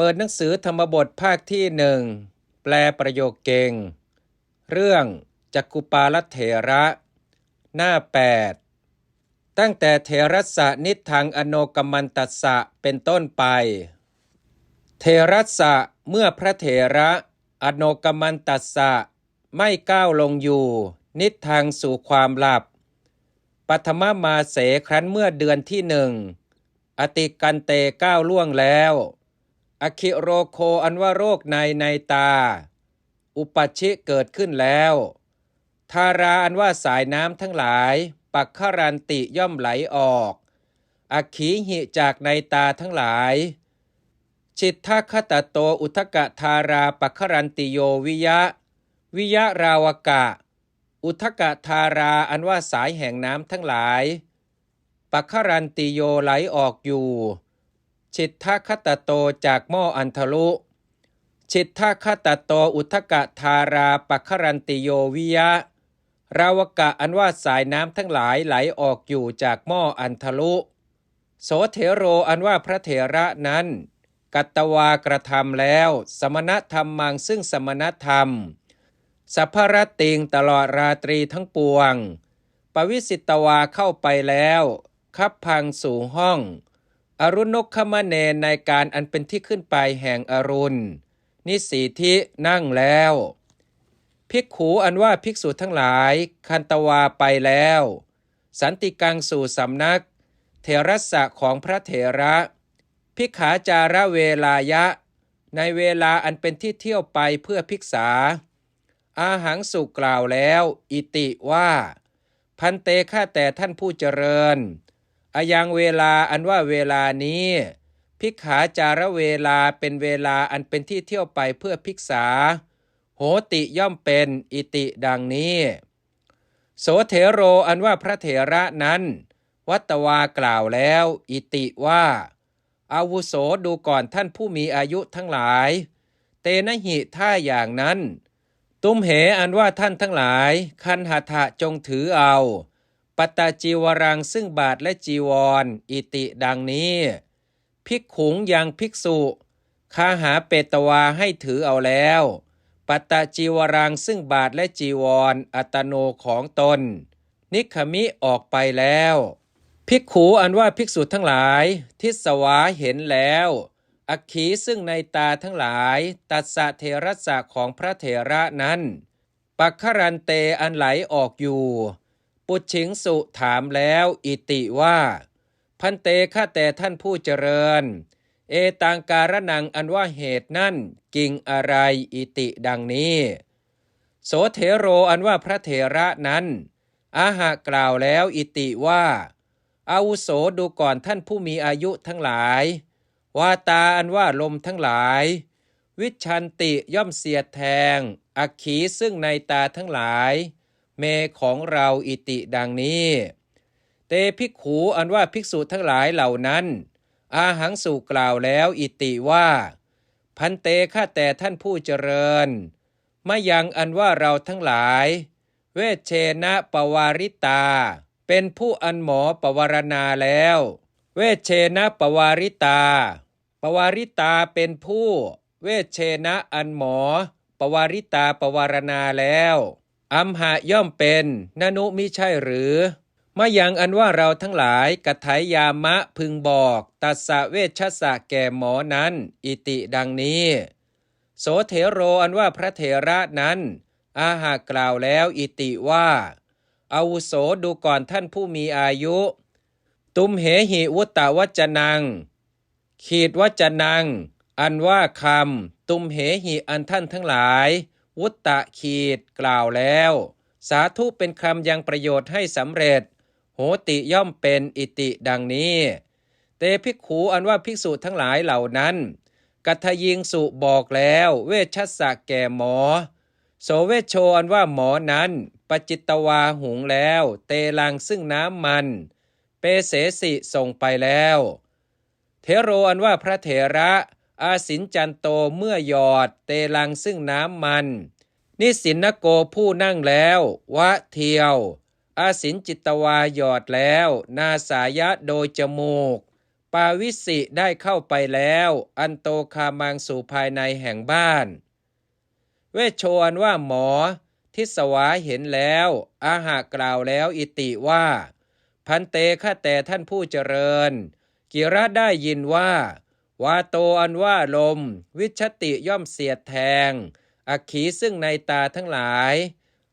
เปิดหนังสือธรรมบทภาคที่หนึ่งแปลประโยคเก่ง เรื่องจักกุปาลเถระ หน้า 8 ตั้งแต่เทรสะนิทังอโนกมมันตัสสะเป็นต้นไป เทรสะเมื่อพระเถระอโนกมมันตัสสะไม่ก้าวลงอยู่ นิทางสู่ความหลับปัทมมาเสครั้นเมื่อเดือนที่หนึ่งอติกันเตก้าวล่วงแล้ว อคิโรโคอันว่าโรคในในตา อุปชชิเกิดขึ้นแล้ว ทาราอันว่าสายน้ำทั้งหลาย ปักขรันติย่อมไหลออก อขีหิจากในตาทั้งหลาย จิตทคตโตอุทกะทาราปักขรันติโยวิยะ วิยะราวกะ อุทกะทาราอันว่าสายแห่งน้ำทั้งหลาย ปักขรันติโยไหลออกอยู่ ชิตทคตโตจากหม้ออันทลุชิตทคตโตอุทกะทาราปักรันติโยวิยะราวกะอันว่าสายน้ำทั้งหลายไหลออกอยู่จากหม้ออันทลุ โสเถโรอันว่าพระเถระนั้น กัตตวากระทำแล้ว สมณธรรมมังซึ่งสมณธรรม สัพพรติงตลอดราตรีทั้งปวง ปวิสิตวาเข้าไปแล้ว คับพังสู่ห้อง อรุณกขมเนนในการอันเป็นที่ขึ้นไปแห่งอรุณ นิสีทินั่งแล้ว ภิกขูอันว่าภิกษุทั้งหลาย คันตวาไปแล้ว สันติกังสู่สำนัก เทรัสะของพระเถระ ภิกขาจาระเวลายะ ในเวลาอันเป็นที่เที่ยวไปเพื่อภิกษา อาหังสุกล่าวแล้ว อิติว่า พันเตข้าแต่ท่านผู้เจริญ อายังเวลาอันว่าเวลานี้ ภิกขาจารเวลาเป็นเวลาอันเป็นที่เที่ยวไปเพื่อภิกษา โหติย่อมเป็นอิติดังนี้ โสเถโรอันว่าพระเถระนั้น วัตวากล่าวแล้ว อิติว่า อาวุโสดูก่อนท่านผู้มีอายุทั้งหลาย เตนะหิท่าอย่างนั้น ตุมเหอันว่าท่านทั้งหลาย คันหะทะจงถือเอา ปตาจีวรังซึ่งบาทและจีวรออิติดังนี้ ภิกขุงยังภิกษุคาหาเปตวาให้ถือเอาแล้ว ปตาจีวรังซึ่งบาทและจีวรออัตโนของตน นิคมิออกไปแล้ว ภิกขูอันว่าภิกษุทั้งหลาย ทิสวาเห็นแล้วอักขีซึ่งในตาทั้งหลาย ตัสสะเทระสะของพระเถระนั้น ปักขรันเตอันไหลออกอยู่ ปุชิงสุถามแล้วอิติว่า พันเตข้าแต่ท่านผู้เจริญ เอตังการนังอันว่าเหตุนั่นกิ่งอะไรอิติดังนี้ โสเถโรอันว่าพระเถระนั้น อาหากล่าวแล้วอิติว่าอาวุโสดูก่อนท่านผู้มีอายุทั้งหลาย วาตาอันว่าลมทั้งหลาย วิชันติย่อมเสียดแทง อักขีซึ่งในตาทั้งหลาย เมของเราอิติดังนี้ เตภิกขูอันว่าภิกษุทั้งหลายเหล่านั้น อาหังสุกล่าวแล้วอิติว่า พันเตข้าแต่ท่านผู้เจริญมายังอันว่าเราทั้งหลาย เวเชนะปวาริตา เป็นผู้อันหมอปวารณาแล้ว เวเชนะปวาริตา ปวาริตาเป็นผู้ เวเชนะอันหมอ ปวาริตาปวารณาแล้ว อัมหะย่อมเป็นนนุมิใช่หรือมายังอันว่าเราทั้งหลายกัถายามะพึงบอก ตัสสะเวชสะแก่หมอนั้น อิติดังนี้ โสเถโรอันว่าพระเถระนั้น อาหากล่าวแล้วอิติว่าอาวุโสดูก่อนท่านผู้มีอายุ ตุมเหหิวุตตวัจนัง ขีดวัจนัง อันว่าคำตุมเหหิอันท่านทั้งหลาย วุตตะขีดกล่าวแล้ว สาธุเป็นคำยังประโยชน์ให้สำเร็จ โหติย่อมเป็นอิติดังนี้ เตภิกขูอันว่าภิกษุทั้งหลายเหล่านั้น กัทยิงสุบอกแล้ว เวชสะแก่หมอ โสเวชโชอันว่าหมอนั้นปจิตตวาหุงแล้ว เตลังซึ่งน้ำมัน เปเสสิส่งไปแล้ว เทโรอันว่าพระเถระ อาสินจันโตเมื่อหยอดเตลังซึ่งน้ำมัน นิสินนโกผู้นั่งแล้ววะเทียว อาสินจิตวาหยอดแล้ว นาสายะโดยจมูก ปาวิสิได้เข้าไปแล้ว อันโตคามังสู่ภายในแห่งบ้าน เวชชอันว่าหมอ ทิสวาเห็นแล้ว อาหากล่าวแล้วอิติว่า พันเตข้าแต่ท่านผู้เจริญ กิระได้ยินว่า วาโตอันว่าลม วิชติย่อมเสียดแทงอักขีซึ่งในตาทั้งหลาย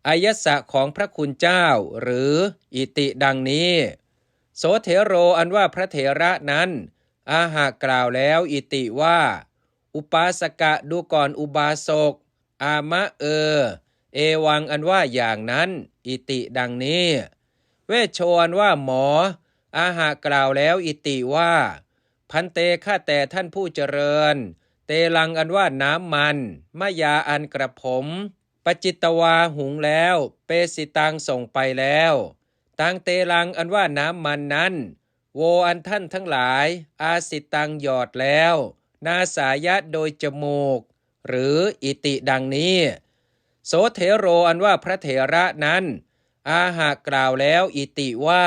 อายสะของพระคุณเจ้า หรืออิติดังนี้ โสเถโรอันว่าพระเถระนั้น อาหากล่าวแล้วอิติว่า อุปาสกะดูก่อนอุบาสก อามะเออ เอวังอันว่าอย่างนั้น อิติดังนี้ เวชโชอันว่าหมอ อาหากล่าวแล้วอิติว่า พันเตข้าแต่ท่านผู้เจริญ เตลังอันว่าน้ำมันมะยาอันกระผมปจิตวาหุงแล้ว เปสิตังส่งไปแล้วตังเตลังอันว่าน้ำมันนั้น โวอันท่านทั้งหลาย อาสิตังหยอดแล้ว นาสายะโดยจมูก หรืออิติดังนี้ โสเถโรอันว่าพระเถระนั้น อาหากล่าวแล้วอิติว่า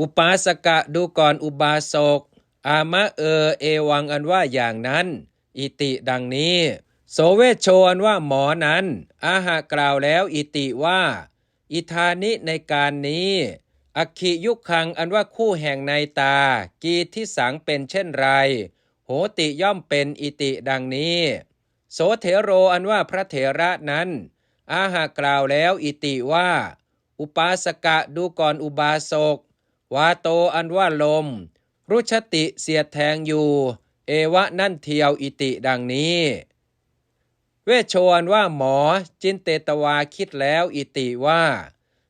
อุปาสกะดูก่อนอุบาสก อามะเออเอวังอันว่าอย่างนั้น อิติดังนี้ โสเวชโชอันว่าหมอนั้น อาหากล่าวแล้วอิติว่า อิธานิในการนี้อคคิยุคังอันว่าคู่แห่งในตา กีที่สังเป็นเช่นไร โหติย่อมเป็นอิติดังนี้ โสเถโรอันว่าพระเถระนั้น อาหากล่าวแล้วอิติว่า อุปาสกะดูก่อนอุบาสก วาโตอันว่าลม รุชติเสียดแทงอยู่ เอวะนั่นเทียวอิติดังนี้ เวชชอันว่าหมอจินเตตวาคิดแล้วอิติว่า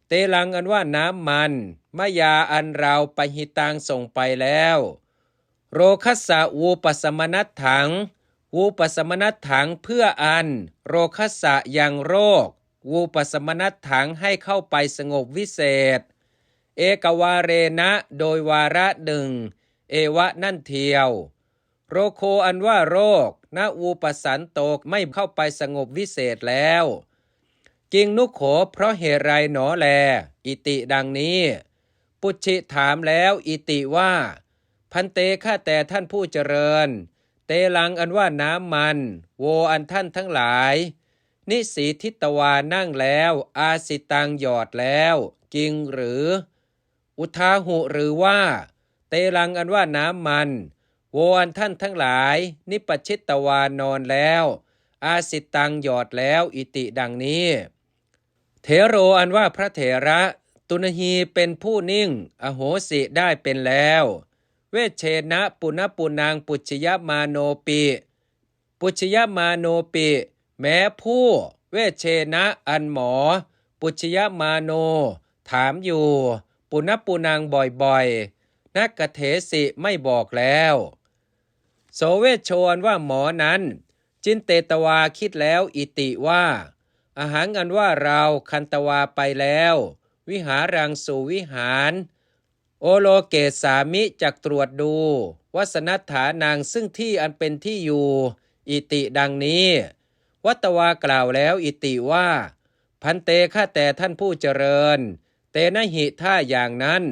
เตลังอันว่าน้ำมันมะยาอันเราไปหิตังส่งไปแล้ว โรคัสสะวูปสมนัตถัง วูปสมนัตถังเพื่ออัน โรคัสสะยังโรค วูปสมนัตถังให้เข้าไปสงบวิเศษ เอกวาเรนะโดยวาระหนึ่ง เอวะนั่นเทียว โรโคอันว่าโรคณวูปสันโตกไม่เข้าไปสงบวิเศษแล้วกิงนุโขเพราะเหตุไรหนอแล อิติดังนี้ ปุชิถามแล้วอิติว่า พันเตข้าแต่ท่านผู้เจริญ เตลังอันว่าน้ำมัน โวอันท่านทั้งหลาย นิสีทิตวานั่งแล้ว อาสิตังหยอดแล้วกิงหรือ อุทาหุหรือว่า เตลังอันว่าน้ำมันโวอนท่านทั้งหลาย นิปชิตตวานอนแล้ว อาสิตังหยอดแล้วอิติดังนี้ เถโรอันว่าพระเถระ ตุนหีเป็นผู้นิ่ง อโหสิได้เป็นแล้ว เวชเชนะปุณปุนางปุจยมาโนปิ ปุจยมาโนปิ แม้ผู้ เวชเชนะอันหมอ ปุจยมาโน ถามอยู่ ปุณปุนางบ่อยๆ นักกเถสิไม่บอกแล้ว โสเวชโชนว่าหมอนั้น จินเตตวาคิดแล้วอิติว่า อาหารอันว่าเราคันตวาไปแล้ว วิหารังสู่วิหาร โอโลเกสามิจักตรวจดู วัสนัฐานางซึ่งที่อันเป็นที่อยู่ อิติดังนี้ วัตวากล่าวแล้วอิติว่า พันเตข้าแต่ท่านผู้เจริญ เตนะหิท่าอย่างนั้น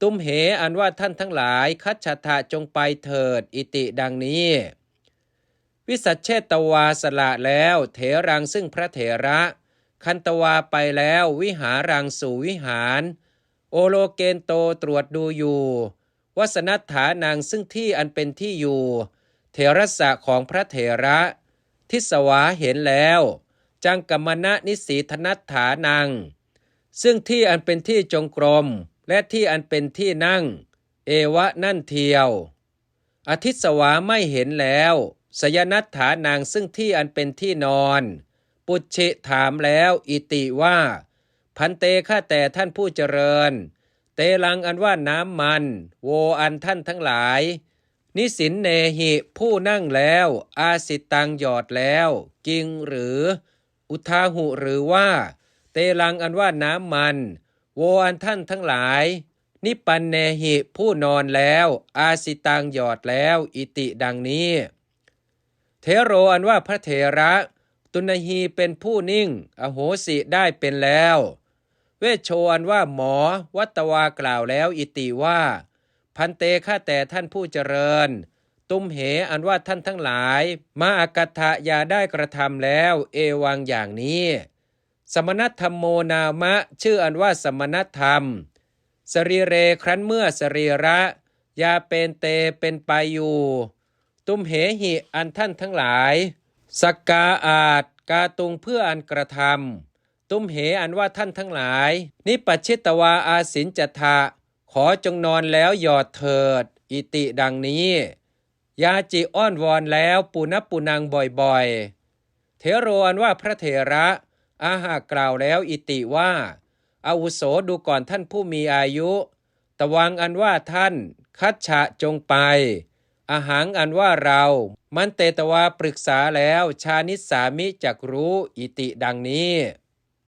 ตุ้มเหอันว่าท่านทั้งหลาย คัจฉทะจงไปเถิด อิติดังนี้ วิสัชเชตวาสละแล้ว เถรังซึ่งพระเถระ คันตวาไปแล้ววิหารังสู่วิหาร โอโลเกนโตตรวจดูอยู่วัสนัฐานางซึ่งที่อันเป็นที่อยู่ เถรสะของพระเถระ ทิสวาเห็นแล้ว จังกมณะนิสีธนัตถานัง ซึ่งที่อันเป็นที่จงกรม และที่อันเป็นที่นั่ง เอวะนั่นเทียวอทิสวาไม่เห็นแล้ว สยนัตถานางซึ่งที่อันเป็นที่นอน ปุจฉิถามแล้วอิติว่า พันเตข้าแต่ท่านผู้เจริญ เตลังอันว่าน้ำมัน โวอันท่านทั้งหลาย นิสินเนหิผู้นั่งแล้ว อาสิตังหยอดแล้ว กิงหรือ อุทาหุหรือว่า เตลังอันว่าน้ำมัน โวอันท่านทั้งหลาย นิปันเนหิผู้นอนแล้ว อาสิตังหยอดแล้ว อิติดังนี้ เทโรอันว่าพระเถระ ตุนหีเป็นผู้นิ่ง อโหสิได้เป็นแล้ว เวชโชอันว่าหมอวัตวากล่าวแล้วอิติว่า พันเตข้าแต่ท่านผู้เจริญตุมเหอันว่าท่านทั้งหลาย มาอากถะยาได้กระทำแล้ว เอวังอย่างนี้ สมณธรรมโมนามะ ชื่ออันว่าสมณธรรม สรีเรครั้นเมื่อสรีระยาเป็นเตเป็นไปอยู่ ตุ้มเหหิอันท่านทั้งหลายสกกาอาจกาตุงเพื่ออันกระทำตุ้มเหอันว่าท่านทั้งหลาย นิปัชชิตวาอาสินจทะขอจงนอนแล้วหยอดเถิด อิติดังนี้ ยาจิอ้อนวอนแล้วปุณปุนังบ่อยๆ เทโรอันว่าพระเถระ อาหากกล่าวแล้วอิติว่าอาวุโสดูก่อนท่านผู้มีอายุ ตวังอันว่าท่าน คัดฉะจงไปอาหารอันว่าเรา มันเตตวาปรึกษาแล้ว ชานิสามิจักรู้อิติดังนี้